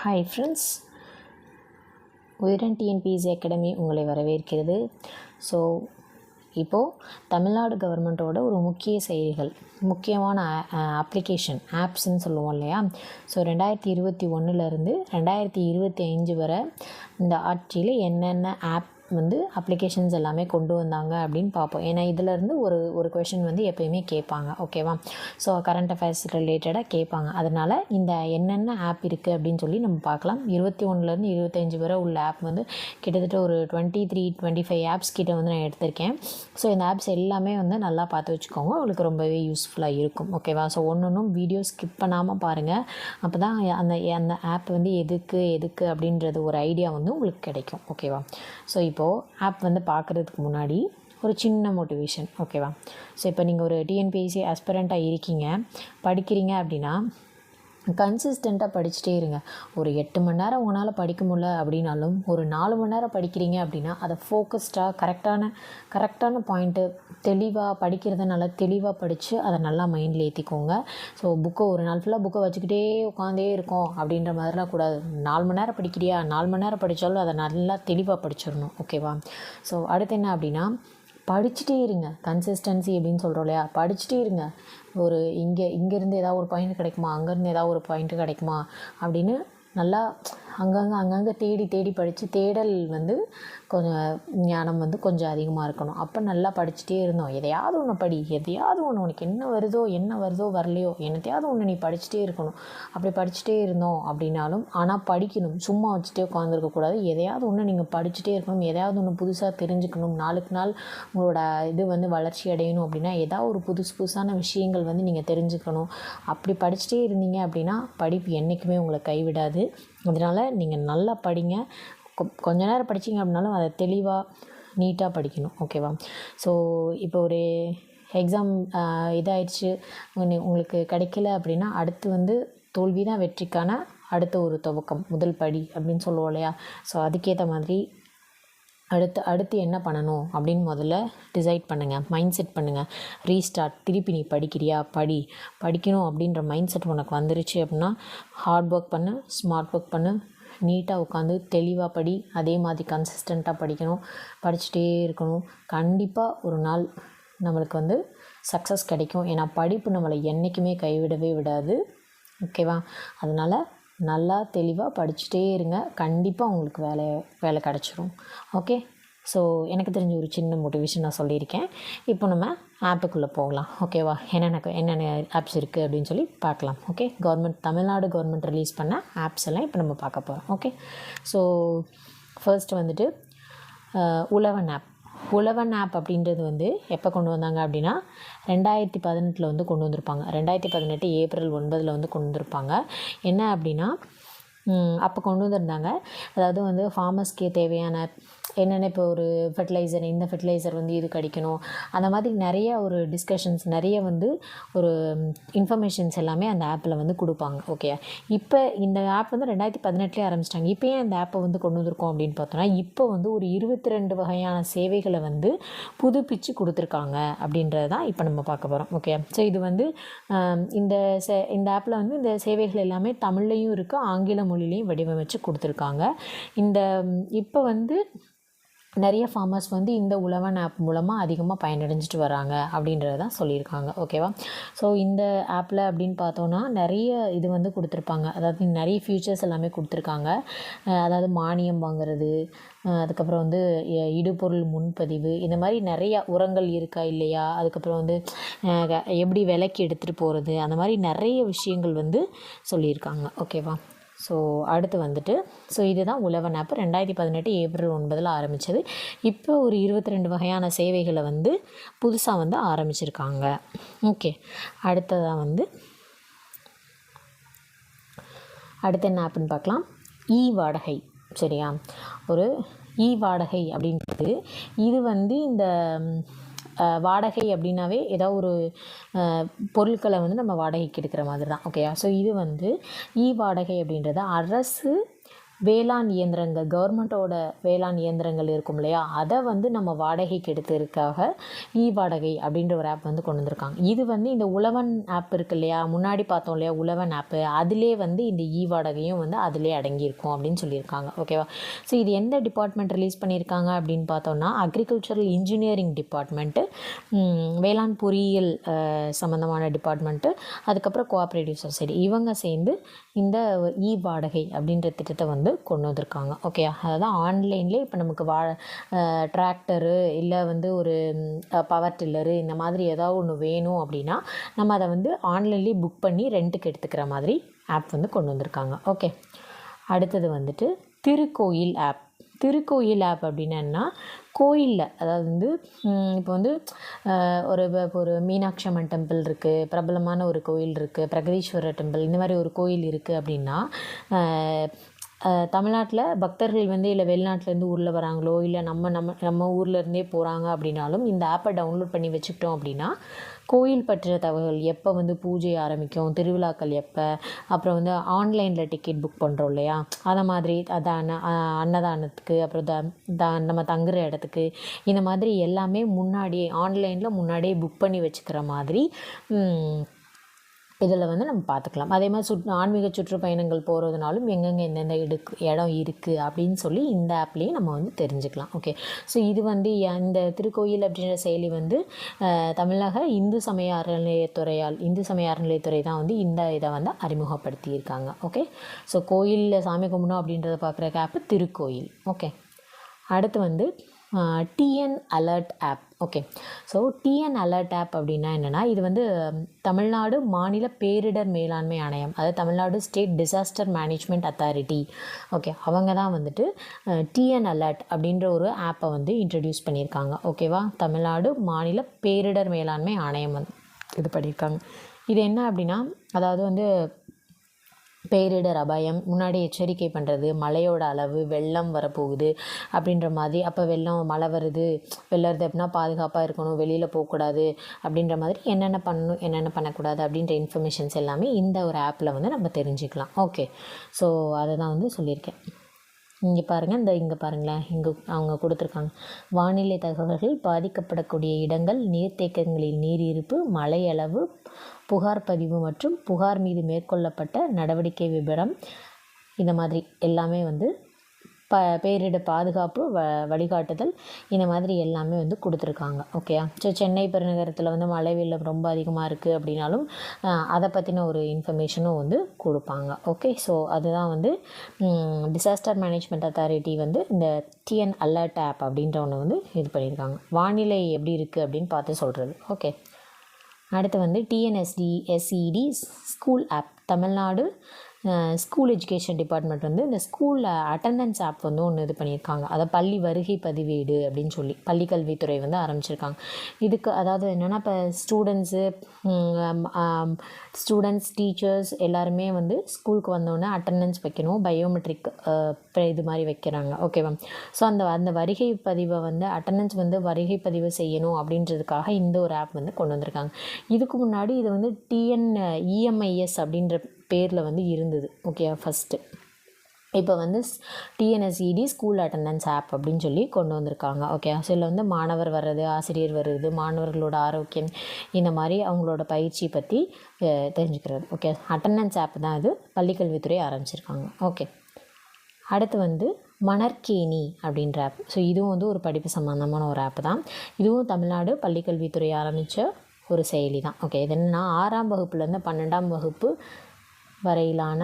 Hi friends உயரன் TNPSC academy உங்களை வரவேற்கிறது. ஸோ இப்போது தமிழ்நாடு கவர்மெண்ட்டோட ஒரு முக்கிய செயலிகள் முக்கியமான அப்ளிகேஷன் ஆப்ஸ்ன்னு சொல்லுவோம் இல்லையா? ஸோ ரெண்டாயிரத்தி இருபத்தி ஒன்றுலேருந்து ரெண்டாயிரத்தி இருபத்தி அஞ்சு வரை இந்த ஆட்சியில் என்னென்ன ஆப் வந்து அப்ளிகேஷன்ஸ் எல்லாமே கொண்டு வந்தாங்க அப்படின்னு பார்ப்போம். ஏன்னா இதிலேருந்து ஒரு ஒரு கொஷின் வந்து எப்போயுமே கேட்பாங்க. ஓகேவா ஸோ கரண்ட் அஃபேர்ஸ் ரிலேட்டடாக கேட்பாங்க. அதனால் இந்த என்னென்ன ஆப் இருக்குது அப்படின்னு சொல்லி நம்ம பார்க்கலாம். இருபத்தி ஒன்றுலேருந்து இருபத்தஞ்சி வரை உள்ள ஆப் வந்து கிட்டத்தட்ட ஒரு twenty three twenty five apps கிட்ட வந்து நான் எடுத்திருக்கேன். ஸோ இந்த ஆப்ஸ் எல்லாமே வந்து நல்லா பார்த்து வச்சுக்கோங்க. உங்களுக்கு ரொம்பவே யூஸ்ஃபுல்லாக இருக்கும். ஓகேவா ஸோ ஒன்று ஒன்றும் வீடியோ ஸ்கிப் பண்ணாமல் பாருங்கள் அப்போ தான் அந்த அந்த ஆப் வந்து எதுக்கு எதுக்கு அப்படின்றது ஒரு ஐடியா வந்து உங்களுக்கு கிடைக்கும். ஓகேவா ஸோ இப்போ இப்போது ஆப் வந்து பார்க்குறதுக்கு முன்னாடி ஒரு சின்ன மோட்டிவேஷன் ஓகேவா ஸோ இப்போ நீங்கள் ஒரு டிஎன்பிஎஸ்சி ஆஸ்பரண்ட்டாக இருக்கீங்க படிக்கிறீங்க அப்படின்னா கன்சிஸ்டண்ட்டாக படிச்சுட்டே இருங்க. ஒரு எட்டு மணி நேரம் உங்களால் படிக்க முடியல அப்படின்னாலும் ஒரு நாலு மணி நேரம் படிக்கிறீங்க அப்படின்னா அதை ஃபோக்கஸ்டாக கரெக்டான கரெக்டான பாயிண்ட்டு தெளிவாக படிக்கிறத நல்லா தெளிவாக படித்து அதை நல்லா மைண்டில் ஏற்றிக்கோங்க ஸோ புக்கை ஒரு நாள் ஃபுல்லாக புக்கை வச்சுக்கிட்டே உட்காந்தே இருக்கோம் அப்படின்ற மாதிரிலாம் கூடாது. நாலு மணி நேரம் படிக்கிறியா? நாலு மணி நேரம் படித்தாலும் அதை நல்லா தெளிவாக படிச்சிடணும். ஓகேவா ஸோ அடுத்து என்ன அப்படின்னா படிச்சுட்டே இருங்க. கன்சிஸ்டன்சி அப்படின்னு சொல்கிறோம் இல்லையா? படிச்சுட்டே இருங்க. ஒரு இங்கே இங்கேருந்து ஏதாவது ஒரு பாயிண்ட் கிடைக்குமா? அங்கேருந்து ஏதாவது ஒரு பாயிண்ட் கிடைக்குமா? அப்படின்னு நல்லா அங்கங்கே அங்கங்கே தேடி தேடி படித்து தேடல் வந்து கொஞ்சம் ஞானம் வந்து கொஞ்சம் அதிகமாக இருக்கணும். அப்போ நல்லா படிச்சுட்டே இருந்தோம். எதையாவது ஒன்று படி எதையாவது ஒன்று உனக்கு என்ன வருதோ என்ன வருதோ வரலையோ என்னத்தையாவது ஒன்று நீ படிச்சுட்டே இருக்கணும். அப்படி படிச்சுட்டே இருந்தோம் அப்படின்னாலும் ஆனால் படிக்கணும். சும்மா வச்சுட்டே உட்காந்துருக்கக்கூடாது எதையாவது ஒன்று நீங்கள் படிச்சுட்டே இருக்கணும். எதையாவது ஒன்று புதுசாக தெரிஞ்சுக்கணும். நாளுக்கு நாள் உங்களோட இது வந்து வளர்ச்சி அடையணும் அப்படின்னா ஏதாவது ஒரு புதுசு புதுசான விஷயங்கள் வந்து நீங்கள் தெரிஞ்சுக்கணும். அப்படி படிச்சுட்டே இருந்தீங்க அப்படின்னா படிப்பு என்றைக்குமே உங்களை கைவிடாது. அதனால் நீங்கள் நல்லா படிங்க. கொ கொஞ்ச நேரம் படிச்சிங்க அப்படின்னாலும் அதை தெளிவாக நீட்டாக படிக்கணும். ஓகேவா ஸோ இப்போ ஒரு எக்ஸாம் இதாகிடுச்சு உங்களுக்கு கிடைக்கல அப்படின்னா அடுத்து வந்து தோல்வி தான் வெற்றிக்கான அடுத்த ஒரு துவக்கம். முதல் படி அப்படின்னு சொல்லுவோம் இல்லையா? ஸோ அதுக்கேற்ற மாதிரி அடுத்து அடுத்து என்ன பண்ணணும் அப்படின்னு முதல்ல டிசைட் பண்ணுங்கள் மைண்ட் செட் பண்ணுங்கள் ரீஸ்டார்ட் திருப்பி நீ படிக்கிறியா? படி. படிக்கணும் அப்படின்ற மைண்ட் செட் உனக்கு வந்துருச்சு அப்படின்னா ஹார்ட் ஒர்க் பண்ணு ஸ்மார்ட் ஒர்க் பண்ணு நீட்டாக உட்காந்து தெளிவாக படி அதே மாதிரி கன்சிஸ்டண்ட்டாக படிக்கணும். படிச்சுட்டே இருக்கணும். கண்டிப்பாக ஒரு நாள் நம்மளுக்கு வந்து சக்ஸஸ் கிடைக்கும். ஏன்னா படிப்பு நம்மளை என்றைக்குமே கைவிடவே விடாது. ஓகேவா அதனால் நல்லா தெளிவாக படிச்சுட்டே இருங்க. கண்டிப்பாக உங்களுக்கு வேலை வேலை கிடச்சிரும். ஓகே ஸோ எனக்கு தெரிஞ்ச ஒரு சின்ன மோட்டிவேஷன் நான் சொல்லியிருக்கேன். இப்போ நம்ம ஆப்புக்குள்ளே போகலாம். ஓகேவா என்னென்ன என்னென்ன ஆப்ஸ் இருக்குது அப்படின்னு சொல்லி பார்க்கலாம். Okay government Tamil Nadu government release பண்ண ஆப்ஸ் எல்லாம் இப்போ நம்ம பார்க்க போகிறோம் ஓகே ஸோ ஃபர்ஸ்ட் வந்துட்டு உழவன் ஆப் உழவன் ஆப் அப்படின்றது வந்து எப்போ கொண்டு வந்தாங்க அப்படின்னா ரெண்டாயிரத்தி பதினெட்டில் வந்து கொண்டு வந்திருப்பாங்க. ரெண்டாயிரத்தி பதினெட்டு ஏப்ரல் ஒன்பதில் வந்து கொண்டு வந்திருப்பாங்க. என்ன அப்படின்னா அப்போ கொண்டு வந்திருந்தாங்க. அதாவது வந்து ஃபார்மர்ஸ்க்கு தேவையான என்னென்ன இப்போ ஒரு ஃபெர்டிலைசர் இந்த ஃபெர்டிலைசர் வந்து இது கிடைக்கணும்? அந்த மாதிரி நிறைய ஒரு டிஸ்கஷன்ஸ் நிறைய வந்து ஒரு இன்ஃபர்மேஷன்ஸ் எல்லாமே அந்த ஆப்பில் வந்து கொடுப்பாங்க ஓகே இப்போ இந்த ஆப் வந்து ரெண்டாயிரத்தி பதினெட்டுலேயே ஆரம்பிச்சிட்டாங்க. இப்போ ஏன் அந்த ஆப்பை வந்து கொண்டு வந்திருக்கோம் அப்படின்னு பார்த்தோன்னா இப்போ வந்து ஒரு இருபத்தி ரெண்டு வகையான சேவைகளை வந்து புதுப்பிச்சு கொடுத்துருக்காங்க அப்படின்றது தான் இப்போ நம்ம பார்க்க போகிறோம் ஓகே ஸோ இது வந்து இந்த சே இந்த ஆப்பில் வந்து இந்த சேவைகள் எல்லாமே தமிழ்லையும் இருக்குது ஆங்கில மொழிலையும் வடிவமைச்சு கொடுத்துருக்காங்க. இந்த இப்போ வந்து நிறைய ஃபார்மர்ஸ் வந்து இந்த உழவன் ஆப் மூலமாக அதிகமாக பயனடைஞ்சிட்டு வராங்க அப்படின்றத தான் சொல்லியிருக்காங்க ஓகேவா ஸோ இந்த ஆப்பில் அப்படின்னு பார்த்தோன்னா நிறைய இது வந்து கொடுத்துருப்பாங்க. அதாவது நிறைய ஃபியூச்சர்ஸ் எல்லாமே கொடுத்துருக்காங்க. அதாவது மானியம் வாங்குறது அதுக்கப்புறம் வந்து இடுபொருள் முன்பதிவு இந்த மாதிரி நிறையா உரங்கள் இருக்கா இல்லையா? அதுக்கப்புறம் வந்து எப்படி விலைக்கு எடுத்துகிட்டு போகிறது அந்த மாதிரி நிறைய விஷயங்கள் வந்து சொல்லியிருக்காங்க ஓகேவா ஸோ அடுத்து வந்துட்டு ஸோ இதுதான் உழவன் ஆப் ரெண்டாயிரத்தி பதினெட்டு ஏப்ரல் ஒன்பதில் ஆரம்பித்தது இப்போ ஒரு இருபத்தி ரெண்டு வகையான சேவைகளை வந்து புதுசாக வந்து ஆரம்பிச்சிருக்காங்க. ஓகே அடுத்ததாக வந்து அடுத்து என்ன ஆப்புன்னு பார்க்கலாம். இ வாடகை சரியா? ஒரு இ வாடகை அப்படின்றது இது வந்து இந்த வாடகை அப்படின்னாவே ஏதோ ஒரு பொருட்களை வந்து நம்ம வாடகைக்கு எடுக்கிற மாதிரி தான் ஓகேயா ஸோ இது வந்து இ வாடகை அப்படின்றத அரசு வேளாண் இயந்திரங்கள் கவர்மெண்ட்டோட வேளாண் இயந்திரங்கள் இருக்கும் இல்லையா? அதை வந்து நம்ம வாடகைக்கு எடுத்ததுக்காக இ வாடகை அப்படின்ற ஒரு ஆப் வந்து கொண்டு வந்திருக்காங்க. இது வந்து இந்த உழவன் ஆப் இருக்கு இல்லையா? முன்னாடி பார்த்தோம் இல்லையா? உழவன் ஆப்பு அதிலே வந்து இந்த இ வாடகையும் வந்து அதிலே அடங்கியிருக்கும் அப்படின்னு சொல்லியிருக்காங்க. ஓகேவா ஸோ இது எந்த டிபார்ட்மெண்ட் ரிலீஸ் பண்ணியிருக்காங்க அப்படின்னு பார்த்தோம்னா அக்ரிகல்ச்சரல் இன்ஜினியரிங் டிபார்ட்மெண்ட்டு வேளாண் பொறியியல் சம்மந்தமான டிபார்ட்மெண்ட்டு அதுக்கப்புறம் கோஆப்ரேட்டிவ் சொசைட்டி இவங்க சேர்ந்து இந்த இ வாடகை அப்படின்ற திட்டத்தை வந்து கொண்டு வந்திருக்காங்க. ஓகே அதாவது ஆன்லைன்லேயே இப்போ நமக்கு வா டிராக்டரு இல்லை வந்து ஒரு பவர் டில்லரு இந்த மாதிரி ஏதாவது ஒன்று வேணும் அப்படின்னா நம்ம அதை வந்து ஆன்லைன்லேயே புக் பண்ணி ரெண்ட்டுக்கு எடுத்துக்கிற மாதிரி ஆப் வந்து கொண்டு வந்திருக்காங்க. ஓகே அடுத்தது வந்துட்டு திருக்கோயில் ஆப் திருக்கோயில் ஆப் அப்படின்னா கோயிலில் அதாவது வந்து இப்போ வந்து ஒரு இப்போ ஒரு மீனாட்சி அம்மன் டெம்பிள் இருக்குது பிரபலமான ஒரு கோயில் இருக்குது பிரகதீஸ்வரர் டெம்பிள் இந்த மாதிரி ஒரு கோயில் இருக்குது அப்படின்னா தமிழ்நாட்டில் பக்தர்கள் வந்து இல்லை வெளிநாட்டிலேருந்து ஊரில் வராங்களோ இல்லை நம்ம நம்ம நம்ம ஊர்லேருந்தே போகிறாங்க அப்படின்னாலும் இந்த ஆப்பை டவுன்லோட் பண்ணி வச்சுக்கிட்டோம் அப்படின்னா கோயில் பற்றிய தகவல் எப்போ வந்து பூஜை ஆரம்பிக்கும் திருவிழாக்கள் எப்போ அப்புறம் வந்து ஆன்லைனில் டிக்கெட் புக் பண்ணுறோம் இல்லையா? அதை மாதிரி அதான் அன்னதானத்துக்கு அப்புறம் த த நம்ம தங்குற இடத்துக்கு இந்த மாதிரி எல்லாமே முன்னாடியே ஆன்லைனில் முன்னாடியே புக் பண்ணி வச்சுக்கிற மாதிரி இதில் வந்து நம்ம பார்த்துக்கலாம். அதே மாதிரி சுட் ஆன்மீக சுற்றுப்பயணங்கள் போகிறதுனாலும் எங்கெங்கே எந்தெந்த இடுக்கு இடம் இருக்குது அப்படின்னு சொல்லி இந்த ஆப்லேயே நம்ம வந்து தெரிஞ்சுக்கலாம். ஓகே ஸோ இது வந்து அந்த இந்த திருக்கோயில் அப்படின்ற செயலி வந்து தமிழக இந்து சமய அறநிலையத்துறையால் இந்து சமய அறநிலையத்துறை தான் வந்து இந்த இதை வந்து அறிமுகப்படுத்தியிருக்காங்க. ஓகே ஸோ கோயிலில் சாமி கும்பிடணும் அப்படின்றத பார்க்குற ஆப்பு திருக்கோயில். ஓகே அடுத்து வந்து TN alert app okay so TN alert app அப்படின்னா என்னென்னா இது வந்து தமிழ்நாடு மாநில பேரிடர் மேலாண்மை ஆணையம் அதாவது Tamil Nadu state disaster management authority okay அவங்க தான் வந்துட்டு டிஎன் அலர்ட் அப்படின்ற ஒரு ஆப்பை வந்து இன்ட்ரடியூஸ் பண்ணியிருக்காங்க. ஓகேவா தமிழ்நாடு மாநில பேரிடர் மேலாண்மை ஆணையம் வந்து இது பண்ணியிருக்காங்க. இது என்ன அப்படின்னா அதாவது வந்து பேரிடர் அபாயம் முன்னாடி எச்சரிக்கை பண்ணுறது மழையோட அளவு வெள்ளம் வரப்போகுது அப்படின்ற மாதிரி அப்போ வெள்ளம் மழை வருது வெள்ளம் வருது அப்படின்னா பாதுகாப்பாக இருக்கணும் வெளியில் போகக்கூடாது அப்படின்ற மாதிரி என்னென்ன பண்ணணும் என்னென்ன பண்ணக்கூடாது அப்படின்ற இன்ஃபர்மேஷன்ஸ் எல்லாமே இந்த ஒரு ஆப்பில் வந்து நம்ம தெரிஞ்சுக்கலாம். ஓகே ஸோ அதை தான் வந்து சொல்லியிருக்கேன். இங்கே பாருங்கள் இந்த இங்கே பாருங்களேன் இங்கே அவங்க கொடுத்துருக்காங்க. வானிலை தகவல்கள் பாதிக்கப்படக்கூடிய இடங்கள் நீர்த்தேக்கங்களில் நீர் இருப்பு மழையளவு புகார் பதிவு மற்றும் புகார் மீது மேற்கொள்ளப்பட்ட நடவடிக்கை விவரம் இந்த மாதிரி எல்லாமே வந்து ப பேரிட பாதுகாப்பு வ வழிகாட்டுதல் இந்த மாதிரி எல்லாமே வந்து கொடுத்துருக்காங்க. ஓகேயா ஸோ சென்னை பெருநகரத்தில் வந்து மழை வெள்ளம் ரொம்ப அதிகமாக இருக்குது அப்படின்னாலும் அதை பற்றின ஒரு இன்ஃபர்மேஷனும் வந்து கொடுப்பாங்க. ஓகே ஸோ அதுதான் வந்து டிசாஸ்டர் மேனேஜ்மெண்ட் அத்தாரிட்டி வந்து இந்த டிஎன் அலர்ட் ஆப் அப்படின்ற ஒன்று வந்து இது பண்ணியிருக்காங்க வானிலை எப்படி இருக்குது அப்படின்னு பார்த்து சொல்கிறது ஓகே அடுத்து வந்து TNSD SED school app Tamil Nadu school education department வந்து இந்த ஸ்கூலில் அட்டண்டன்ஸ் ஆப் வந்து ஒன்று இது பண்ணியிருக்காங்க. அதை பள்ளி வருகை பதிவேடு அப்படின்னு சொல்லி பள்ளி கல்வித்துறை வந்து ஆரம்பிச்சிருக்காங்க. இதுக்கு அதாவது என்னென்னா இப்போ ஸ்டூடெண்ட்ஸு ஸ்டூடெண்ட்ஸ் டீச்சர்ஸ் எல்லாருமே வந்து ஸ்கூலுக்கு வந்தோடனே அட்டண்டன்ஸ் வைக்கணும். பயோமெட்ரிக் இது மாதிரி வைக்கிறாங்க. ஓகேவா ஸோ அந்த அந்த வருகை பதிவை வந்து அட்டண்டன்ஸ் வந்து வருகை பதிவு செய்யணும் அப்படின்றதுக்காக இந்த ஒரு ஆப் வந்து கொண்டு வந்திருக்காங்க. இதுக்கு முன்னாடி இது வந்து டிஎன் இஎம்ஐஎஸ் அப்படின்ற பேரில் வந்து இருந்தது. ஓகே ஃபஸ்ட்டு இப்போ வந்து டிஎன்எஸ்இடி ஸ்கூல் அட்டண்டன்ஸ் ஆப் அப்படின்னு சொல்லி கொண்டு வந்திருக்காங்க. ஓகே ஸோ இதில் வந்து மாணவர் வர்றது ஆசிரியர் வர்றது மாணவர்களோட ஆரோக்கியம் இந்த மாதிரி அவங்களோட பயிற்சி பற்றி தெரிஞ்சுக்கிறது. ஓகே அட்டண்டன்ஸ் ஆப் தான் இது. பள்ளிக்கல்வித்துறை ஆரம்பிச்சிருக்காங்க. ஓகே அடுத்து வந்து மணற்கேணி அப்படின்ற ஆப் ஸோ இதுவும் வந்து ஒரு படிப்பு சம்மந்தமான ஒரு ஆப் தான். இதுவும் தமிழ்நாடு பள்ளிக்கல்வித்துறை ஆரம்பித்த ஒரு செயலி தான். ஓகே இது என்னென்னா ஆறாம் வகுப்புலேருந்து பன்னெண்டாம் வகுப்பு வரையிலான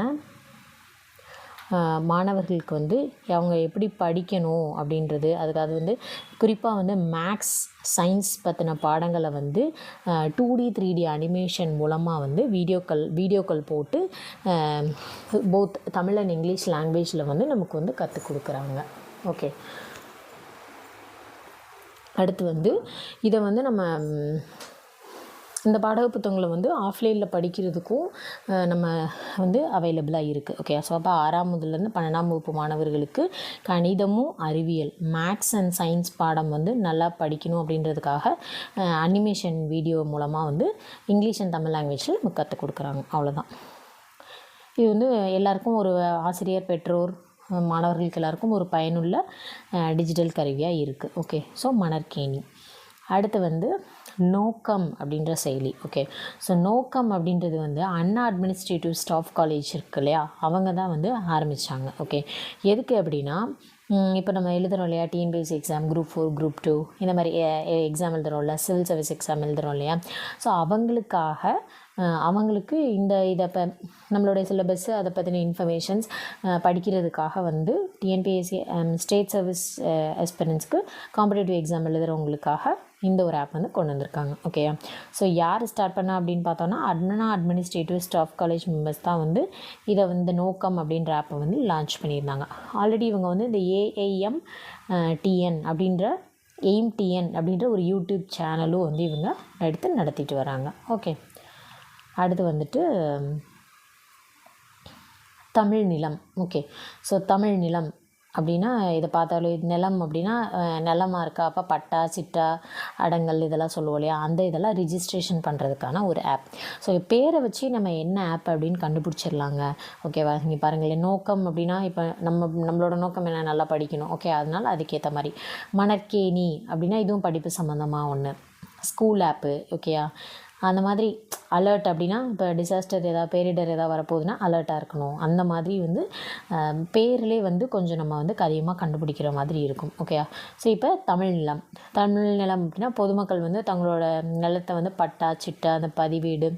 மாணவர்களுக்கு வந்து அவங்க எப்படி படிக்கணும் அப்படின்றது. அதுக்கு அது வந்து குறிப்பாக வந்து மேக்ஸ் சயின்ஸ் பற்றின பாடங்களை வந்து two D three D animation மூலமாக வந்து வீடியோக்கள் வீடியோக்கள் போட்டு போத் தமிழ் அண்ட் இங்கிலீஷ் லாங்குவேஜில் வந்து நமக்கு வந்து கற்றுக் கொடுக்குறாங்க. ஓகே அடுத்து வந்து இதை வந்து நம்ம இந்த பாடக புத்தகங்களை வந்து ஆஃப்லைனில் படிக்கிறதுக்கும் நம்ம வந்து அவைலபிளாக இருக்குது ஓகே ஸோ அப்போ ஆறாம் முதல்லேருந்து பன்னெண்டாம் வகுப்பு மாணவர்களுக்கு கணிதமும் அறிவியல் மேக்ஸ் அண்ட் சயின்ஸ் பாடம் வந்து நல்லா படிக்கணும் அப்படின்றதுக்காக அனிமேஷன் வீடியோ மூலமாக வந்து இங்கிலீஷ் அண்ட் தமிழ் லாங்குவேஜில் நமக்கு கற்றுக் கொடுக்குறாங்க. அவ்வளோதான் இது வந்து எல்லாருக்கும் ஒரு ஆசிரியர் பெற்றோர் மாணவர்களுக்கு எல்லாருக்கும் ஒரு பயனுள்ள டிஜிட்டல் கருவியாக இருக்குது ஓகே ஸோ மணற்கேணி. அடுத்து வந்து நோக்கம் அப்படின்ற செயலி ஓகே ஸோ நோக்கம் அப்படின்றது வந்து அண்ணா அட்மினிஸ்ட்ரேட்டிவ் ஸ்டாஃப் காலேஜ் இருக்கு இல்லையா? அவங்க தான் வந்து ஆரம்பித்தாங்க ஓகே எதுக்கு அப்படின்னா இப்போ நம்ம எழுதுகிறோம் இல்லையா? TNPSC exam group four group two இந்த மாதிரி எக்ஸாம் எழுதுகிறோம்ல சிவில் சர்வீஸ் எக்ஸாம் எழுதுகிறோம் இல்லையா? ஸோ அவங்களுக்காக அவங்களுக்கு இந்த இதை இப்போ நம்மளுடைய சிலபஸ்ஸு அதை பற்றின இன்ஃபர்மேஷன்ஸ் படிக்கிறதுக்காக வந்து டிஎன்பிஎஸ்சி ஸ்டேட் சர்வீஸ் எஸ்பெரன்ஸ்க்கு காம்படேட்டிவ் எக்ஸாம் எழுதுகிறவங்களுக்காக இந்த ஒரு ஆப் வந்து கொண்டு வந்திருக்காங்க. ஓகேயா ஸோ யார் ஸ்டார்ட் பண்ணா அப்படின்னு பார்த்தோன்னா அட்மனா அட்மினிஸ்ட்ரேட்டிவ் ஸ்டாஃப் காலேஜ் மெம்பர்ஸ் தான் வந்து இதை வந்து நோக்கம் அப்படின்ற ஆப்பை வந்து லான்ச் பண்ணியிருந்தாங்க. ஆல்ரெடி இவங்க வந்து இந்த ஏஐஎம் டிஎன் அப்படின்ற எய்ம் டிஎன் அப்படின்ற ஒரு யூடியூப் சேனலும் வந்து இவங்க எடுத்து நடத்திட்டு வராங்க. ஓகே அடுத்து வந்துட்டு தமிழ் நிலம். ஓகே ஸோ தமிழ் நிலம். அப்படின்னா இதை பார்த்தாலே நிலம் அப்படின்னா நிலமாக இருக்கா? அப்போ பட்டா சிட்டா அடங்கல் இதெல்லாம் சொல்லுவோம் இல்லையா? அந்த இதெல்லாம் ரிஜிஸ்ட்ரேஷன் பண்ணுறதுக்கான ஒரு ஆப் ஸோ பேரை வச்சு நம்ம என்ன ஆப் அப்படின்னு கண்டுபிடிச்சிடலாங்க. ஓகேவா நீங்கள் பாருங்களேன். நோக்கம் அப்படின்னா இப்போ நம்ம நம்மளோட நோக்கம் என்ன? நல்லா படிக்கணும். ஓகே அதனால் அதுக்கேற்ற மாதிரி. மணற்கேணி அப்படின்னா இதுவும் படிப்பு சம்மந்தமாக ஒன்று ஸ்கூல் ஆப்பு ஓகேயா அந்த மாதிரி அலர்ட் அப்படின்னா இப்போ டிசாஸ்டர் ஏதாவது பேரிடர் ஏதாவது வரப்போகுதுன்னா அலர்ட்டாக இருக்கணும். அந்த மாதிரி வந்து பேர்லேயே வந்து கொஞ்சம் நம்ம வந்து அதிகமாக கண்டுபிடிக்கிற மாதிரி இருக்கும். ஓகேயா ஸோ இப்போ தமிழ் நிலம். தமிழ் நிலம் அப்படின்னா பொதுமக்கள் வந்து தங்களோட நிலத்தை வந்து பட்டா சிட்டா அந்த பதிவீடு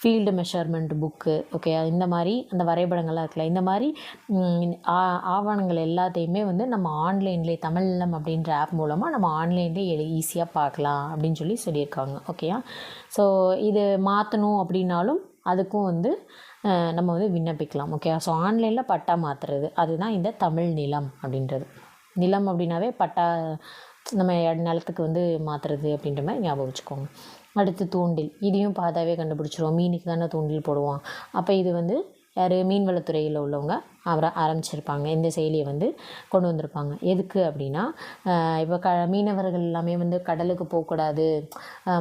ஃபீல்டு மெஷர்மெண்ட் புக்கு ஓகே இந்த மாதிரி அந்த வரைபடங்கள்லாம் இருக்குல்ல இந்த மாதிரி ஆ- ஆவணங்கள் எல்லாத்தையுமே வந்து நம்ம ஆன்லைன்லேயே தமிழ் நிலம் அப்படின்ற ஆப் மூலமாக நம்ம ஆன்லைன்லேயே ஈஸியாக பார்க்கலாம் அப்படின்னு சொல்லி சொல்லியிருக்காங்க. ஓகேயா ஸோ இது மாற்றணும் அப்படின்னாலும் அதுக்கும் வந்து நம்ம வந்து விண்ணப்பிக்கலாம் ஓகே ஸோ ஆன்லைனில் பட்டா மாற்றுறது அதுதான் இந்த தமிழ் நிலம் அப்படின்றது. நிலம் அப்படின்னாவே பட்டா நம்ம நிலத்துக்கு வந்து மாற்றுறது அப்படின்ற மாதிரி ஞாபகம் வச்சுக்கோங்க. அடுத்து தூண்டில் இதையும் பார்த்தாவே கண்டுபிடிச்சிருவோம். மீனுக்கு தானே தூண்டில் போடுவோம் அப்போ இது வந்து யார்? மீன்வளத்துறையில் உள்ளவங்க அவரை ஆரம்பிச்சிருப்பாங்க. இந்த செயலியை வந்து கொண்டு வந்திருப்பாங்க. எதுக்கு அப்படின்னா இப்போ க மீனவர்கள் எல்லாமே வந்து கடலுக்கு போகக்கூடாது.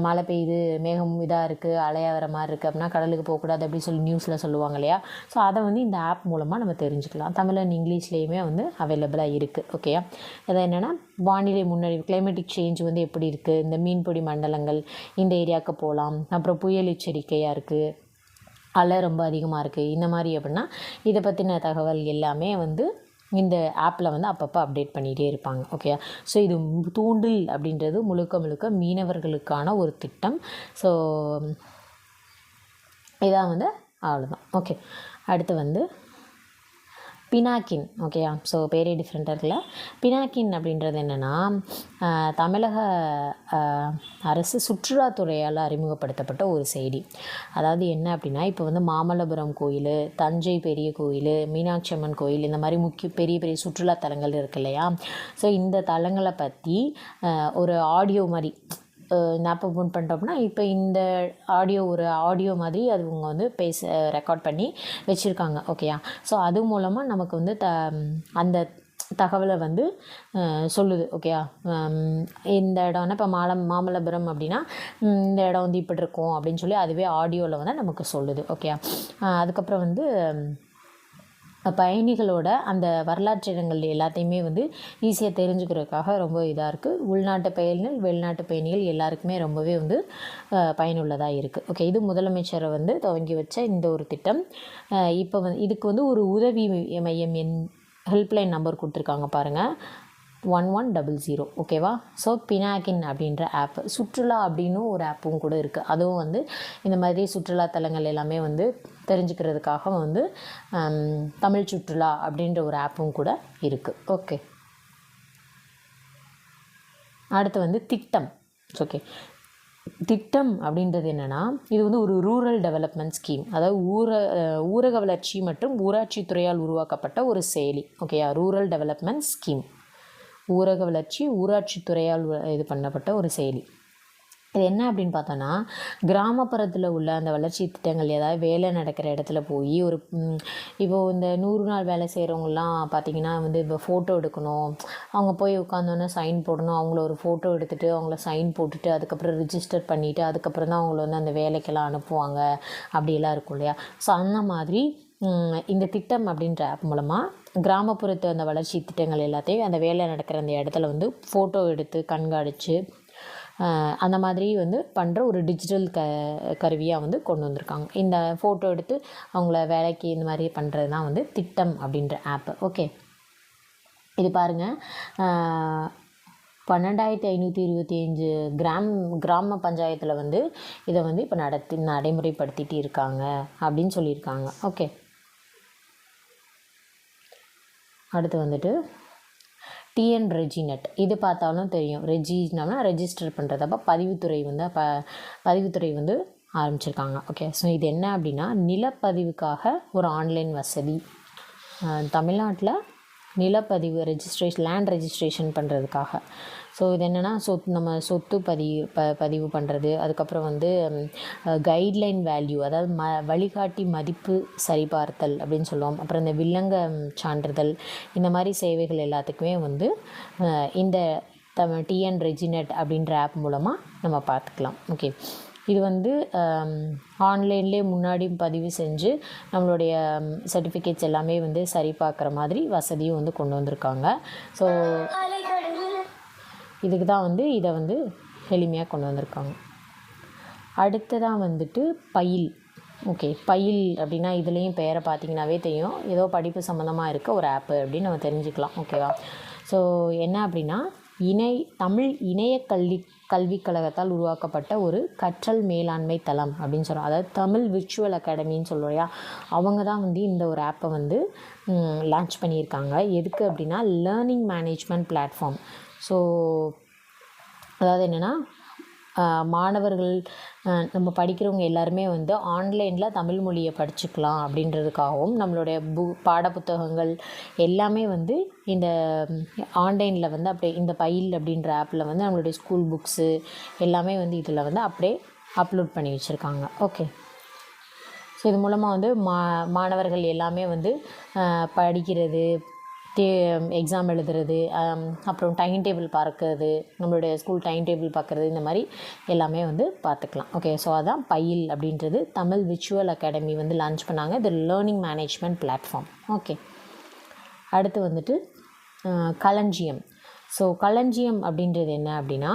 மழை பெய்யுது மேகம் இதாக இருக்குது அலையாக வர மாதிரி இருக்குது அப்படின்னா கடலுக்கு போகக்கூடாது அப்படின்னு சொல்லி நியூஸில் சொல்லுவாங்க இல்லையா? ஸோ அதை வந்து இந்த ஆப் மூலமாக நம்ம தெரிஞ்சுக்கலாம். தமிழ் அண்ட் இங்கிலீஷ்லேயுமே வந்து அவைலபிளாக இருக்குது ஓகேயா அது என்னென்னா வானிலை முன்னறிவு கிளைமேட்டிக் சேஞ்ச் வந்து எப்படி இருக்குது இந்த மீன்பிடி மண்டலங்கள் இந்த ஏரியாவுக்கு போகலாம். அப்புறம் புயல் எச்சரிக்கையாக இருக்குது அலை ரொம்ப அதிகமாக இருக்குது இந்த மாதிரி அப்படின்னா இதை பற்றின தகவல் எல்லாமே வந்து இந்த ஆப்பில் வந்து அப்பப்போ அப்டேட் பண்ணிகிட்டே இருப்பாங்க. ஓகே ஸோ இது தூண்டில் அப்படின்றது முழுக்க முழுக்க மீனவர்களுக்கான ஒரு திட்டம். ஸோ இதான் வந்து அவ்வளோதான் ஓகே அடுத்து வந்து பினாக்கின் ஓகேயா ஸோ பேரே டிஃப்ரெண்ட்டாக இருக்குல்ல? பினாக்கின் அப்படின்றது என்னென்னா தமிழக அரசு சுற்றுலாத்துறையால் அறிமுகப்படுத்தப்பட்ட ஒரு செய்தி. அதாவது என்ன அப்படின்னா இப்போ வந்து மாமல்லபுரம் கோயில் தஞ்சை பெரிய கோயில் மீனாட்சி அம்மன் கோயில் இந்த மாதிரி முக்கிய பெரிய பெரிய சுற்றுலா தலங்கள் இருக்கு இல்லையா? ஸோ இந்த தலங்களை பற்றி ஒரு ஆடியோ மாதிரி இந்த ஒன் ஓப்பன் பண்ணிட்டோம்னா இப்போ இந்த ஆடியோ ஒரு ஆடியோ மாதிரி அது இவங்க வந்து பேச ரெக்கார்ட் பண்ணி வச்சுருக்காங்க ஓகேயா ஸோ அது மூலமாக நமக்கு வந்து த அந்த தகவலை வந்து சொல்லுது ஓகேயா இந்த இடம்னா இப்போ மாலம் மாமல்லபுரம் அப்படின்னா இந்த இடம் வந்து இப்படி இருக்கும் அப்படின்னு சொல்லி அதுவே ஆடியோவில் வந்து நமக்கு சொல்லுது ஓகேயா அதுக்கப்புறம் வந்து பயணிகளோட அந்த வரலாற்று இடங்கள் எல்லாத்தையுமே வந்து ஈஸியாக தெரிஞ்சுக்கிறதுக்காக ரொம்ப இதாக இருக்குது உள்நாட்டு பயணிகள் வெளிநாட்டு பயணிகள் எல்லாருக்குமே ரொம்பவே வந்து பயனுள்ளதாக இருக்குது ஓகே இது முதலமைச்சரை வந்து துவங்கி வச்ச இந்த ஒரு திட்டம். இப்போ வந்து இதுக்கு வந்து ஒரு உதவி மையம் என் ஹெல்ப்லைன் நம்பர் கொடுத்துருக்காங்க பாருங்கள் ஒன் ஒன் டபுள் ஜீரோ ஓகேவா ஸோ பினாகின் அப்படின்ற ஆப் சுற்றுலா அப்படின்னு ஒரு ஆப்பும் கூட இருக்குது அதுவும் வந்து இந்த மாதிரி சுற்றுலா தலங்கள் எல்லாமே வந்து தெரிஞ்சுக்கிறதுக்காக வந்து தமிழ் சுற்றுலா அப்படின்ற ஒரு ஆப்பும் கூட இருக்குது ஓகே அடுத்து வந்து திட்டம். ஓகே திட்டம் அப்படின்றது என்னென்னா இது வந்து ஒரு ரூரல் டெவலப்மெண்ட் ஸ்கீம் அதாவது ஊர ஊரக வளர்ச்சி மற்றும் ஊராட்சி துறையால் உருவாக்கப்பட்ட ஒரு செயலி. ஓகேயா ரூரல் டெவலப்மெண்ட் ஸ்கீம் ஊரக வளர்ச்சி ஊராட்சித்துறையால் இது பண்ணப்பட்ட ஒரு செயலி. இது என்ன அப்படின்னு பார்த்தோன்னா கிராமப்புறத்தில் உள்ள அந்த வளர்ச்சி திட்டங்கள் ஏதாவது வேலை நடக்கிற இடத்துல போய் ஒரு இப்போது இந்த நூறு நாள் வேலை செய்கிறவங்கலாம் பார்த்தீங்கன்னா வந்து இப்போ ஃபோட்டோ எடுக்கணும். அவங்க போய் உட்காந்தோன்னே சைன் போடணும். அவங்கள ஒரு ஃபோட்டோ எடுத்துகிட்டு அவங்கள சைன் போட்டுட்டு அதுக்கப்புறம் ரிஜிஸ்டர் பண்ணிவிட்டு அதுக்கப்புறம் தான் அவங்கள வந்து அந்த வேலைக்கெல்லாம் அனுப்புவாங்க. அப்படியெல்லாம் இருக்கும் இல்லையா? ஸோ அந்த மாதிரி இந்த திட்டம் அப்படின்ற ஆப் மூலமாக கிராமப்புறத்து அந்த வளர்ச்சி திட்டங்கள் எல்லாத்தையும் அந்த வேலை நடக்கிற அந்த இடத்துல வந்து ஃபோட்டோ எடுத்து கண்காணித்து அந்த மாதிரி வந்து பண்ணுற ஒரு டிஜிட்டல் க கருவியாக வந்து கொண்டு வந்திருக்காங்க. இந்த ஃபோட்டோ எடுத்து அவங்கள வேலைக்கு இந்த மாதிரி பண்ணுறது தான் வந்து திட்டம் அப்படின்ற ஆப்பு ஓகே இது பாருங்கள் பன்னெண்டாயிரத்தி ஐநூற்றி இருபத்தி அஞ்சு கிராம் கிராம பஞ்சாயத்தில் வந்து இதை வந்து இப்போ நடத்தி நடைமுறைப்படுத்திட்டு இருக்காங்க அப்படின்னு சொல்லியிருக்காங்க. ஓகே அடுத்து வந்துட்டு டிஎன் ரெஜினட் இது பார்த்தாலும் தெரியும். ரெஜினம்னா ரெஜிஸ்டர் பண்ணுறது அப்போ பதிவுத்துறை வந்து ப பதிவுத்துறை வந்து ஆரம்பிச்சிருக்காங்க. ஓகே ஸோ இது என்ன அப்படின்னா நிலப்பதிவுக்காக ஒரு ஆன்லைன் வசதி. தமிழ்நாட்டில் நிலப்பதிவு ரெஜிஸ்ட்ரேஷன் லேண்ட் ரெஜிஸ்ட்ரேஷன் பண்ணுறதுக்காக ஸோ இது என்னென்னா சொத் நம்ம சொத்து பதிவு ப பதிவு பண்ணுறது அதுக்கப்புறம் வந்து கைட்லைன் வேல்யூ அதாவது ம வழிகாட்டி மதிப்பு சரிபார்த்தல் அப்படின்னு சொல்லுவோம். அப்புறம் இந்த வில்லங்க சான்றிதழ் இந்த மாதிரி சேவைகள் எல்லாத்துக்குமே வந்து இந்த த டிஎன் ரெஜினெட் அப்படின்ற ஆப் மூலமாக நம்ம பார்த்துக்கலாம். ஓகே இது வந்து ஆன்லைன்லேயே முன்னாடி பதிவு செஞ்சு நம்மளுடைய சர்டிஃபிகேட்ஸ் எல்லாமே வந்து சரி பார்க்குற மாதிரி வசதியும் வந்து கொண்டு வந்திருக்காங்க. ஸோ இதுக்கு தான் வந்து இதை வந்து எளிமையாக கொண்டு வந்திருக்காங்க. அடுத்ததாக வந்துட்டு பயில். ஓகே பயில் அப்படின்னா இதுலேயும் பெயரை பார்த்தீங்கன்னாவே தெரியும். ஏதோ படிப்பு சம்மந்தமாக இருக்க ஒரு ஆப்பு அப்படின்னு நம்ம தெரிஞ்சுக்கலாம். ஓகேவா? ஸோ என்ன அப்படின்னா இணை தமிழ் இணைய கல்வி கல்விக் கழகத்தால் உருவாக்கப்பட்ட ஒரு கற்றல் மேலாண்மை தளம் அப்படின்னு சொல்கிறோம் அதாவது தமிழ் விர்ச்சுவல் அகாடமின்னு சொல்கிறோம் அவங்க தான் வந்து இந்த ஒரு ஆப்பை வந்து லான்ச் பண்ணியிருக்காங்க. எதுக்கு அப்படின்னா லேர்னிங் மேனேஜ்மெண்ட் பிளாட்ஃபார்ம் ஸோ அதாவது என்னென்னா மாணவர்கள் நம்ம படிக்கிறவங்க எல்லாருமே வந்து ஆன்லைனில் தமிழ் மொழியை படிச்சுக்கலாம் அப்படின்றதுக்காகவும் நம்மளுடைய பு பாட புத்தகங்கள் எல்லாமே வந்து இந்த ஆன்லைனில் வந்து அப்படியே இந்த பயில் அப்படின்ற ஆப்பில் வந்து நம்மளுடைய ஸ்கூல் புக்ஸு எல்லாமே வந்து இதில் வந்து அப்படியே அப்லோட் பண்ணி வச்சுருக்காங்க. ஓகே. ஸோ இது மூலமாக வந்து மா மாணவர்கள் எல்லாமே வந்து படிக்கிறது டே எக்ஸாம் um, எழுதுறது um, அப்புறம் டைம் டேபிள் பார்க்கறது நம்மளுடைய ஸ்கூல் டைம் டேபிள் பார்க்குறது இந்த மாதிரி எல்லாமே வந்து பார்த்துக்கலாம். ஓகே ஸோ அதான் பயில் அப்படின்றது. தமிழ் விச்சுவல் அகாடமி வந்து லான்ச் பண்ணாங்க. இது லேர்னிங் மேனேஜ்மெண்ட் பிளாட்ஃபார்ம் ஓகே அடுத்து வந்துட்டு uh, களஞ்சியம். ஸோ களஞ்சியம் அப்படின்றது என்ன அப்படின்னா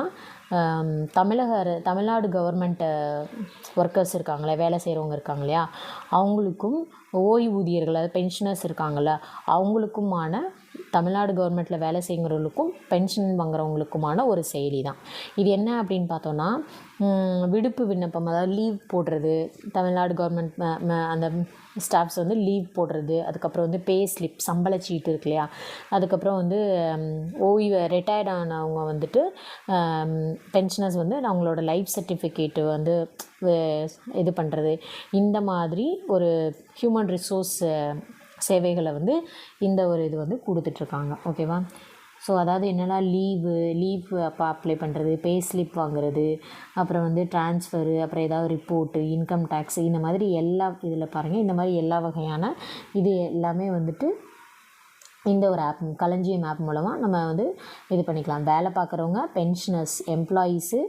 தமிழக தமிழ்நாடு கவர்மெண்ட்டு ஒர்க்கர்ஸ் இருக்காங்களே வேலை செய்கிறவங்க இருக்காங்க இல்லையா அவங்களுக்கும் ஓய்வூதியர்கள் அதாவது பென்ஷனர்ஸ் இருக்காங்கள்ல அவங்களுக்குமான தமிழ்நாடு கவர்மெண்ட்டில் வேலை செய்கிறவங்களுக்கும் பென்ஷன் வாங்குறவங்களுக்குமான ஒரு செயலி தான் இது என்ன அப்படின்னு பார்த்தோன்னா விடுப்பு விண்ணப்பம் அதாவது லீவ் போடுறது தமிழ்நாடு கவர்மெண்ட் அந்த ஸ்டாஃப்ஸ் வந்து லீவ் போடுறது அதுக்கப்புறம் வந்து பே ஸ்லிப் சம்பள சீட்டு இருக்கு இல்லையா? அதுக்கப்புறம் வந்து ஓய்வு ரிட்டையர்ட் ஆனவங்க வந்துட்டு பென்ஷனர்ஸ் வந்து அவங்களோட லைஃப் சர்டிஃபிகேட்டு வந்து இது பண்ணுறது இந்த மாதிரி ஒரு ஹியூமன் ரிசோர்ஸ் சேவைகளை வந்து இந்த ஒரு இது வந்து கொடுத்துட்ருக்காங்க. ஓகேவா? ஸோ அதாவது என்னென்னா லீவு லீவ் அப்போ அப்ளை பண்ணுறது பே ஸ்லிப் வாங்குறது அப்புறம் வந்து ட்ரான்ஸ்ஃபரு அப்புறம் ஏதாவது ரிப்போர்ட்டு இன்கம் டேக்ஸ் இந்த மாதிரி எல்லா இதில் பாருங்கள் இந்த மாதிரி எல்லா வகையான இது எல்லாமே வந்துட்டு இந்த ஒரு ஆப் களஞ்சியம் ஆப் மூலமாக நம்ம வந்து இது பண்ணிக்கலாம். வேலை பார்க்குறவங்க பென்ஷனர்ஸ் எம்ப்ளாயீஸு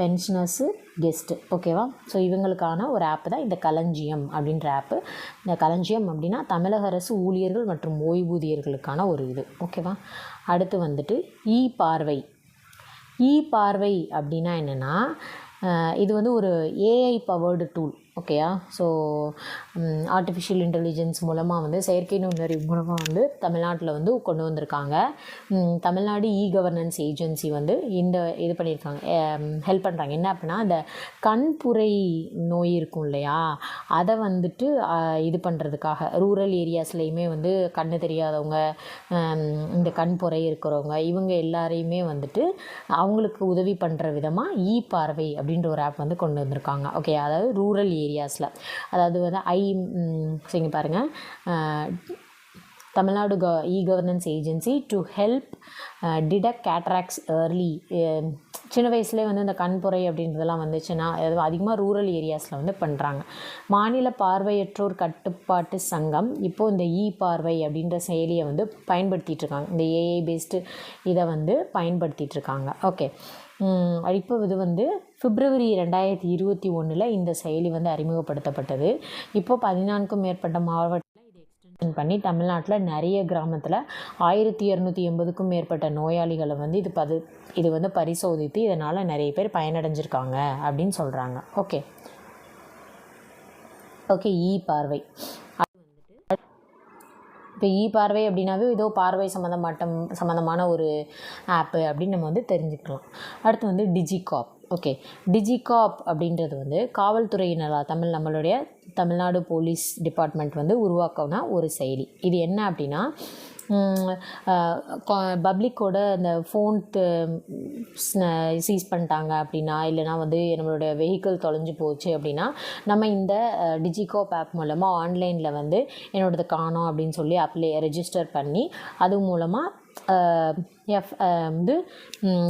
பென்ஷனர்ஸு கெஸ்ட்டு ஓகேவா ஸோ இவங்களுக்கான ஒரு ஆப்பு தான் இந்த களஞ்சியம் அப்படின்ற ஆப்பு இந்த களஞ்சியம் அப்படின்னா தமிழக அரசு ஊழியர்கள் மற்றும் ஓய்வூதியர்களுக்கான ஒரு இது. ஓகேவா அடுத்து வந்துட்டு இ பார்வை இ பார்வை அப்படின்னா என்னென்னா இது வந்து ஒரு ஏஐ பவர்டு டூல் ஓகேயா ஸோ ஆர்டிஃபிஷியல் இன்டெலிஜென்ஸ் மூலமாக வந்து செயற்கை நுண்ணறிவு மூலமாக வந்து தமிழ்நாட்டில் வந்து கொண்டு வந்திருக்காங்க. தமிழ்நாடு இ கவர்னன்ஸ் ஏஜென்சி வந்து இந்த இது பண்ணியிருக்காங்க. ஹெல்ப் பண்ணுறாங்க என்ன அப்படின்னா இந்த கண்புரை நோய் இருக்கும் இல்லையா? அதை வந்துட்டு இது பண்ணுறதுக்காக ரூரல் ஏரியாஸ்லேயுமே வந்து கண்ணு தெரியாதவங்க இந்த கண்புரை இருக்கிறவங்க இவங்க எல்லாரையுமே வந்துட்டு அவங்களுக்கு உதவி பண்ணுற விதமாக இ பார்வை அப்படின்ற ஒரு ஆப் வந்து கொண்டு வந்திருக்காங்க. ஓகே அதாவது ரூரல் ஏரியாஸில் அதாவது வந்து ஐ சரிங்க பாருங்கள் தமிழ்நாடு க e governance agency to help detect cataracts early சின்ன வயசுலேயே வந்து இந்த கண்புரை அப்படின்றதெல்லாம் வந்துச்சுன்னா அதாவது அதிகமாக ரூரல் ஏரியாஸில் வந்து பண்ணுறாங்க மாநில பார்வையற்றோர் கட்டுப்பாட்டு சங்கம் இப்போது இந்த இ பார்வை அப்படின்ற செயலியை வந்து பயன்படுத்திகிட்ருக்காங்க இந்த ஏஐ பேஸ்டு இதை வந்து பயன்படுத்திகிட்ருக்காங்க ஓகே இப்போ வந்து பிப்ரவரி ரெண்டாயிரத்தி இருபத்தி ஒன்றில் இந்த செயலி வந்து அறிமுகப்படுத்தப்பட்டது. இப்போது பதினான்கும் மேற்பட்ட மாவட்ட பண்ணி தமிழ்நாட்டில் நிறைய கிராமத்தில் ஆயிரத்தி இரநூத்தி எண்பதுக்கும் மேற்பட்ட நோயாளிகளை வந்து இது பது இது வந்து பரிசோதித்து இதனால் நிறைய பேர் பயனடைஞ்சிருக்காங்க அப்படின்னு சொல்கிறாங்க ஓகே. ஓகே இ பார்வை. இப்போ இ பார்வை அப்படின்னாவே ஏதோ பார்வை சம்மந்தமாட்டம் சம்மந்தமான ஒரு ஆப்பு அப்படின்னு நம்ம வந்து தெரிஞ்சுக்கலாம். அடுத்து வந்து டிஜிகாப் ஓகே டிஜிகாப் அப்படின்றது வந்து காவல்துறையினரா தமிழ் நம்மளுடைய தமிழ்நாடு போலீஸ் டிபார்ட்மெண்ட் வந்து உருவாக்கின ஒரு செயலி. இது என்ன அப்படின்னா பப்ளிக்கோட அந்த ஃபோன் சீஸ் பண்ணிட்டாங்க அப்படின்னா இல்லைனா வந்து நம்மளுடைய வெஹிக்கிள் தொலைஞ்சு போச்சு அப்படின்னா நம்ம இந்த டிஜிகாப் ஆப் மூலமாக ஆன்லைனில் வந்து என்னோடது காணோம் அப்படின்னு சொல்லி அப்ளை ரெஜிஸ்டர் பண்ணி அது மூலமாக எஃப் வந்து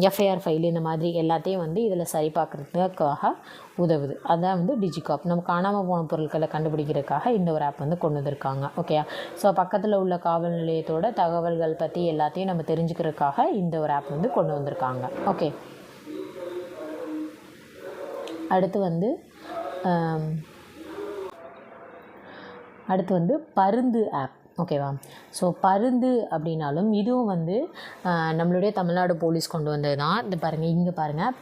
எஃப்ஐஆர் ஃபைல் இந்த மாதிரி எல்லாத்தையும் வந்து இதில் சரி பார்க்குறதுக்காக உதவுது. அதான் வந்து டிஜிகாப் நம்ம காணாமல் போன பொருட்களை கண்டுபிடிக்கிறதுக்காக இந்த ஒரு ஆப் வந்து கொண்டு வந்திருக்காங்க. ஓகேயா ஸோ பக்கத்தில் உள்ள காவல் நிலையத்தோட தகவல்கள் பற்றி எல்லாத்தையும் நம்ம தெரிஞ்சுக்கிறதுக்காக இந்த ஒரு ஆப் வந்து கொண்டு வந்திருக்காங்க. ஓகே அடுத்து வந்து அடுத்து வந்து பருந்து ஆப் ஓகேவா ஸோ பருந்து அப்படின்னாலும் இதுவும் வந்து நம்மளுடைய தமிழ்நாடு போலீஸ் கொண்டு வந்தது தான் இந்த பாருங்கள் இங்கே பாருங்கள்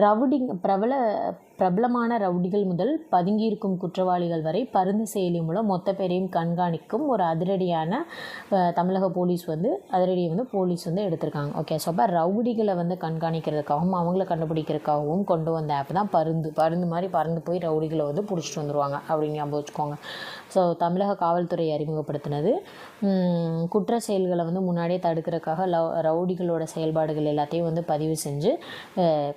ரவுடிங் பிரபல பிரபலமான ரவுடிகள் முதல் பதுங்கியிருக்கும் குற்றவாளிகள் வரை பருந்து செயலி மூலம் மொத்த பேரையும் கண்காணிக்கும் ஒரு அதிரடியான தமிழக போலீஸ் வந்து அதிரடியை வந்து போலீஸ் வந்து எடுத்திருக்காங்க. ஓகே ஸோ அப்போ ரவுடிகளை வந்து கண்காணிக்கிறதுக்காகவும் அவங்கள கண்டுபிடிக்கிறதுக்காகவும் கொண்டு வந்த ஆப் தான் பருந்து. பருந்து மாதிரி பறந்து போய் ரவுடிகளை வந்து பிடிச்சிட்டு வந்துடுவாங்க அப்படின்னு ஞாபகம் வச்சுக்கோங்க. ஸோ தமிழக காவல்துறை அறிமுகப்படுத்தினது குற்ற செயல்களை வந்து முன்னாடியே தடுக்கிறதுக்காக லவ் ரவுடிகளோட செயல்பாடுகள் எல்லாத்தையும் வந்து பதிவு செஞ்சு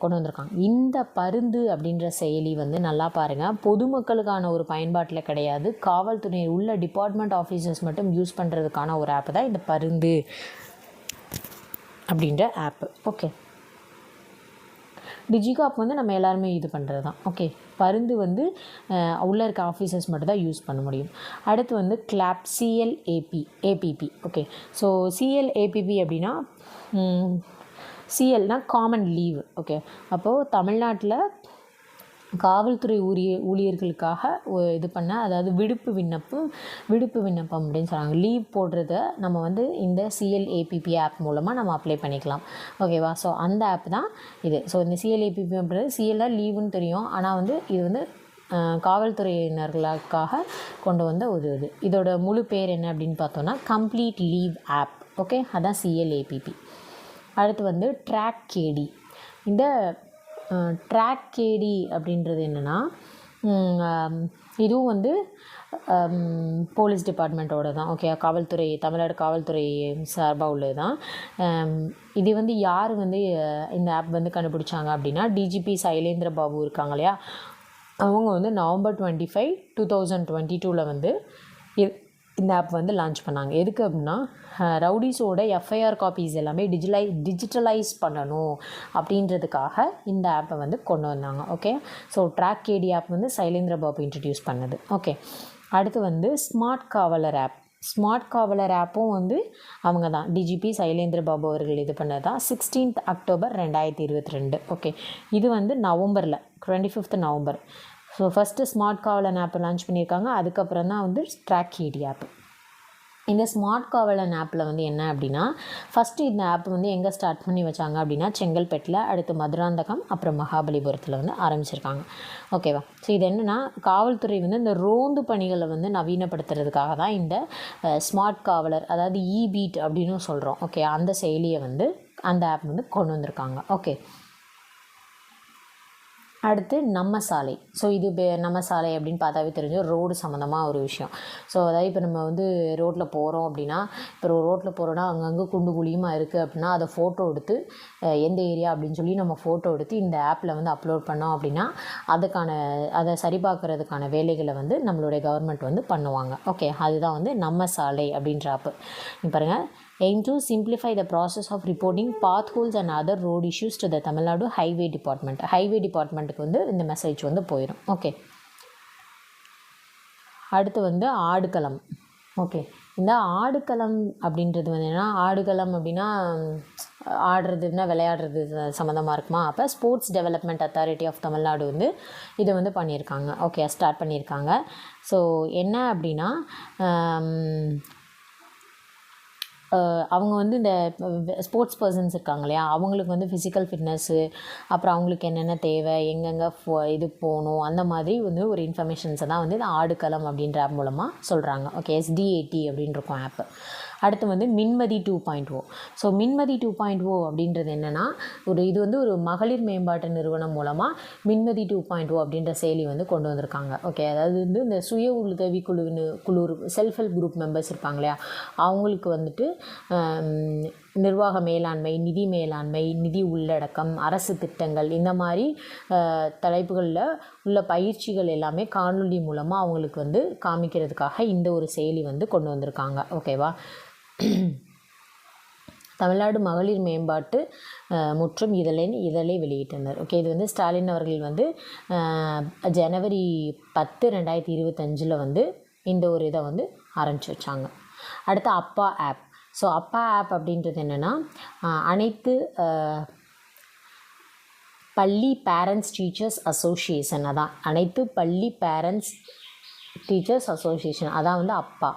கொண்டு வந்திருக்காங்க. இந்த பருந்து அப்படின்ற செயலி வந்து நல்லா பாருங்கள் பொதுமக்களுக்கான ஒரு பயன்பாட்டில் கிடையாது. காவல்துறை உள்ள டிபார்ட்மெண்ட் ஆஃபீஸர்ஸ் மட்டும் யூஸ் பண்ணுறதுக்கான ஒரு ஆப் தான் இந்த பருந்து அப்படின்ற ஆப்பு ஓகே டிஜிகாப் வந்து நம்ம எல்லாருமே இது பண்ணுறது தான் ஓகே பருந்து வந்து உள்ளே இருக்க ஆஃபீஸர்ஸ் மட்டும் தான் யூஸ் பண்ண முடியும். அடுத்து வந்து clap CLAP APP okay so CLAPP அப்படின்னா சிஎல்னால் காமன் லீவ் ஓகே அப்போது தமிழ்நாட்டில் காவல்துறை ஊரிய ஊழியர்களுக்காக இது பண்ண அதாவது விடுப்பு விண்ணப்பம் விடுப்பு விண்ணப்பம் அப்படின்னு சொல்கிறாங்க லீவ் போடுறத நம்ம வந்து இந்த சிஎல்ஏபிபி ஆப் மூலமாக நம்ம அப்ளை பண்ணிக்கலாம். ஓகேவா ஸோ அந்த ஆப் தான் இது. ஸோ இந்த சிஎல்ஏபிபி அப்படின்றது சிஎல்ஆர் லீவுன்னு தெரியும். ஆனால் வந்து இது வந்து காவல்துறையினர்களுக்காக கொண்டு வந்த ஒரு இது. இதோட முழு பேர் என்ன அப்படின்னு பார்த்தோன்னா கம்ப்ளீட் லீவ் ஆப் ஓகே அதான் சிஎல்ஏபிபி அடுத்து வந்து ட்ராக் கேடி இந்த ட்ராக் கேடி அப்படின்றது என்னென்னா இதுவும் வந்து போலீஸ் டிபார்ட்மெண்ட்டோட தான் ஓகே காவல்துறை தமிழ்நாடு காவல்துறை சார்பாக உள்ளது தான் இது வந்து யார் வந்து இந்த ஆப் வந்து கண்டுபிடிச்சாங்க அப்படின்னா டிஜிபி சைலேந்திர பாபு இருக்காங்க இல்லையா? அவங்க வந்து November twenty five two thousand twenty டூவில் வந்து இந்த ஆப் வந்து லான்ச் பண்ணாங்க. எதுக்கு அப்படின்னா ரவுடிஸோட எஃப்ஐஆர் காப்பீஸ் எல்லாமே டிஜிலை டிஜிட்டலைஸ் பண்ணணும் அப்படின்றதுக்காக இந்த ஆப்பை வந்து கொண்டு வந்தாங்க. Okay so track KD app வந்து சைலேந்திர பாபு இன்ட்ரடியூஸ் பண்ணது. ஓகே அடுத்து வந்து ஸ்மார்ட் காவலர் ஆப் ஸ்மார்ட் காவலர் ஆப்பும் வந்து அவங்க தான். டிஜிபி சைலேந்திர பாபு அவர்கள் இது பண்ணது தான். சிக்ஸ்டீன்த் அக்டோபர் ரெண்டாயிரத்தி இருபத்தி ரெண்டு. ஓகே இது வந்து நவம்பரில் twenty fifth November. So first smart Kavalan ஆப்பை லான்ச் பண்ணியிருக்காங்க. அதுக்கப்புறம் தான் வந்து ட்ராக் ஹீடி ஆப் இந்த ஸ்மார்ட் காவலன் ஆப்பில் வந்து என்ன அப்படின்னா ஃபஸ்ட்டு இந்த ஆப் வந்து எங்கே ஸ்டார்ட் பண்ணி வச்சாங்க அப்படின்னா செங்கல்பேட்டில் அடுத்து மதுராந்தகம் அப்புறம் மகாபலிபுரத்தில் வந்து ஆரம்பிச்சிருக்காங்க. ஓகேவா ஸோ இது என்னென்னா காவல்துறை வந்து இந்த ரோந்து பணிகளை வந்து நவீனப்படுத்துறதுக்காக தான் இந்த ஸ்மார்ட் காவலர் அதாவது இபீட் அப்படின்னு சொல்கிறோம் ஓகே அந்த செயலியை வந்து அந்த ஆப் வந்து கொண்டு வந்திருக்காங்க. ஓகே அடுத்து நம்ம சாலை. ஸோ இது பே நம்ம சாலை அப்படின்னு பார்த்தாவே தெரிஞ்சு ரோடு சம்மந்தமாக ஒரு விஷயம். ஸோ அதாவது இப்போ நம்ம வந்து ரோட்டில் போகிறோம் அப்படின்னா இப்போ ரோட்டில் போகிறோன்னா அங்கங்கே குண்டு குழியுமாக இருக்குது அப்படின்னா அதை ஃபோட்டோ எடுத்து எந்த ஏரியா அப்படின்னு சொல்லி நம்ம ஃபோட்டோ எடுத்து இந்த ஆப்பில் வந்து அப்லோட் பண்ணோம் அப்படின்னா அதுக்கான அதை சரி பார்க்குறதுக்கான வேலைகளை வந்து நம்மளுடைய கவர்மெண்ட் வந்து பண்ணுவாங்க. ஓகே அதுதான் வந்து நம்ம சாலை அப்படின்ற ஆப்பு பாருங்கள் aim to simplify the process of reporting potholes and other road issues to the Tamil Nadu highway department highway டிபார்ட்மெண்ட்டுக்கு வந்து இந்த மெசேஜ் வந்து போயிடும் ஓகே அடுத்து வந்து ஆடுகளம். ஓகே இந்த ஆடுகளம் அப்படின்றது வந்து என்னென்னா ஆடுகளம் அப்படின்னா ஆடுறதுன்னா விளையாடுறது சம்மந்தமாக இருக்குமா? அப்போ sports development authority of Tamil Nadu வந்து இதை வந்து பண்ணியிருக்காங்க. ஓகே ஸ்டார்ட் பண்ணியிருக்காங்க. ஸோ என்ன அப்படின்னா அவங்க வந்து இந்த ஸ்போர்ட்ஸ் பர்சன்ஸ் இருக்காங்க இல்லையா? அவங்களுக்கு வந்து ஃபிசிக்கல் ஃபிட்னஸ்ஸு அப்புறம் அவங்களுக்கு என்னென்ன தேவை எங்கெங்கே ஃபோ இது போகணும் அந்த மாதிரி வந்து ஒரு இன்ஃபர்மேஷன்ஸை தான் வந்து இந்த ஆடுக்களம் அப்படின்ற ஆப் மூலமாக சொல்கிறாங்க ஓகே எஸ்டிஏடி அப்படின்னு இருக்கும் ஆப்பு அடுத்து வந்து Minmathi two point O so Minmathi two point O அப்படின்றது என்னென்னா ஒரு இது வந்து ஒரு மகளிர் மேம்பாட்டு நிறுவனம் மூலமாக மின்மதி டூ பாயிண்ட் ஓ அப்படின்ற செயலி வந்து கொண்டு வந்திருக்காங்க. ஓகே அதாவது வந்து இந்த சுய உதவி குழுவின் குழு செல்ஃப் ஹெல்ப் குரூப் மெம்பர்ஸ் இருப்பாங்க இல்லையா? அவங்களுக்கு வந்துட்டு நிர்வாக மேலாண்மை நிதி மேலாண்மை நிதி உள்ளடக்கம் அரசு திட்டங்கள் இந்த மாதிரி தலைப்புகளில் உள்ள பயிற்சிகள் எல்லாமே காணொலி மூலமாக அவங்களுக்கு வந்து காமிக்கிறதுக்காக இந்த ஒரு செயலி வந்து கொண்டு வந்திருக்காங்க. ஓகேவா? தமிழ்நாடு மகளிர் மேம்பாட்டு மற்றும் முற்றும் இதழின் இதழை வெளியிட்டனர். ஓகே இது வந்து ஸ்டாலின் அவர்கள் வந்து ஜனவரி பத்து ரெண்டாயிரத்தி இருபத்தஞ்சில் வந்து இந்த ஒரு இதை வந்து ஆரம்பிச்சு வச்சாங்க. அடுத்து அப்பா ஆப். ஸோ அப்பா ஆப் அப்படின்றது என்னென்னா அனைத்து பள்ளி பேரண்ட்ஸ் டீச்சர்ஸ் அசோசியேஷன் அதான். அனைத்து பள்ளி பேரண்ட்ஸ் டீச்சர்ஸ் அசோசியேஷன் அதான் வந்து அப்பா.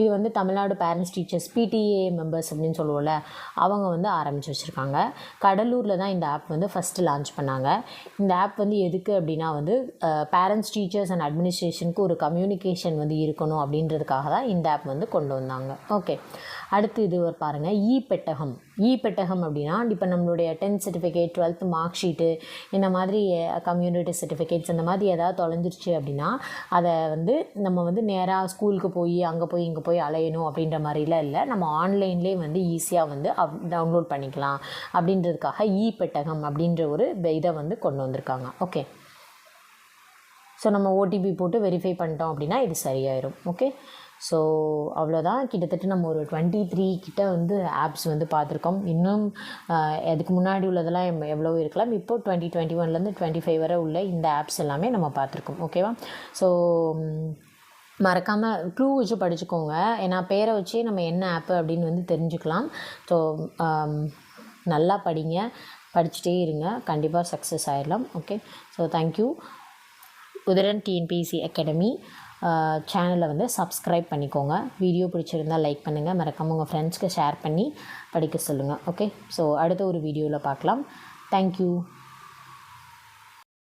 இது வந்து Tamil Nadu parents teachers PTA members அப்படின்னு சொல்லுவோம்ல அவங்க வந்து ஆரம்பித்து வச்சுருக்காங்க. கடலூரில் தான் இந்த ஆப் வந்து ஃபஸ்ட்டு லான்ச் பண்ணாங்க. இந்த ஆப் வந்து எதுக்கு அப்படின்னா வந்து பேரண்ட்ஸ் டீச்சர்ஸ் அண்ட் அட்மினிஸ்ட்ரேஷனுக்கு ஒரு கம்யூனிகேஷன் வந்து இருக்கணும் அப்படின்றதுக்காக தான் இந்த ஆப் வந்து கொண்டு வந்தாங்க. ஓகே அடுத்து இது ஒரு பாருங்கள் இ பெட்டகம். இ பெட்டகம் அப்படின்னா இப்போ நம்மளுடைய tenth certificate twelfth mark sheet இந்த மாதிரி கம்யூனிட்டி சர்டிஃபிகேட்ஸ் அந்த மாதிரி ஏதாவது தொலைஞ்சிருச்சு அப்படின்னா அதை வந்து நம்ம வந்து நேராக ஸ்கூலுக்கு போய் அங்கே போய் இங்கே போய் அலையணும் அப்படின்ற மாதிரிலாம் இல்லை. நம்ம ஆன்லைன்லேயே வந்து ஈஸியாக வந்து அப் டவுன்லோட் பண்ணிக்கலாம். அப்படின்றதுக்காக இ பெட்டகம் அப்படின்ற ஒரு இதை வந்து கொண்டு வந்திருக்காங்க. ஓகே ஸோ நம்ம ஓடிபி போட்டு வெரிஃபை பண்ணிட்டோம் அப்படின்னா இது சரியாயிரும். ஓகே ஸோ அவ்வளோதான் கிட்டத்தட்ட நம்ம ஒரு டுவெண்ட்டி த்ரீ கிட்ட வந்து ஆப்ஸ் வந்து பார்த்துருக்கோம். இன்னும் அதுக்கு முன்னாடி உள்ளதெல்லாம் எவ்வளோ இருக்கலாம். இப்போ டுவெண்ட்டி டுவெண்ட்டி ஒன்லேருந்து டுவெண்ட்டி ஃபைவ் வரை உள்ள இந்த ஆப்ஸ் எல்லாமே நம்ம பார்த்துருக்கோம். ஓகேவா ஸோ மறக்காமல் க்ளூ வச்சு படிச்சுக்கோங்க. ஏன்னா பேரை வச்சே நம்ம என்ன ஆப்பு அப்படின்னு வந்து தெரிஞ்சுக்கலாம். ஸோ நல்லா படிங்க. படிச்சுட்டே இருங்க. கண்டிப்பாக சக்ஸஸ் ஆயிடலாம். Okay so thank you Uthiran TNPC academy சேனலை வந்து சப்ஸ்கிரைப் பண்ணிக்கோங்க. வீடியோ பிடிச்சிருந்தால் லைக் பண்ணுங்கள் மறக்காம உங்கள் ஃப்ரெண்ட்ஸ்க்கு ஷேர் பண்ணி படிக்க சொல்லுங்கள் ஓகே ஸோ அடுத்த ஒரு வீடியோவில் பார்க்கலாம். தேங்க்யூ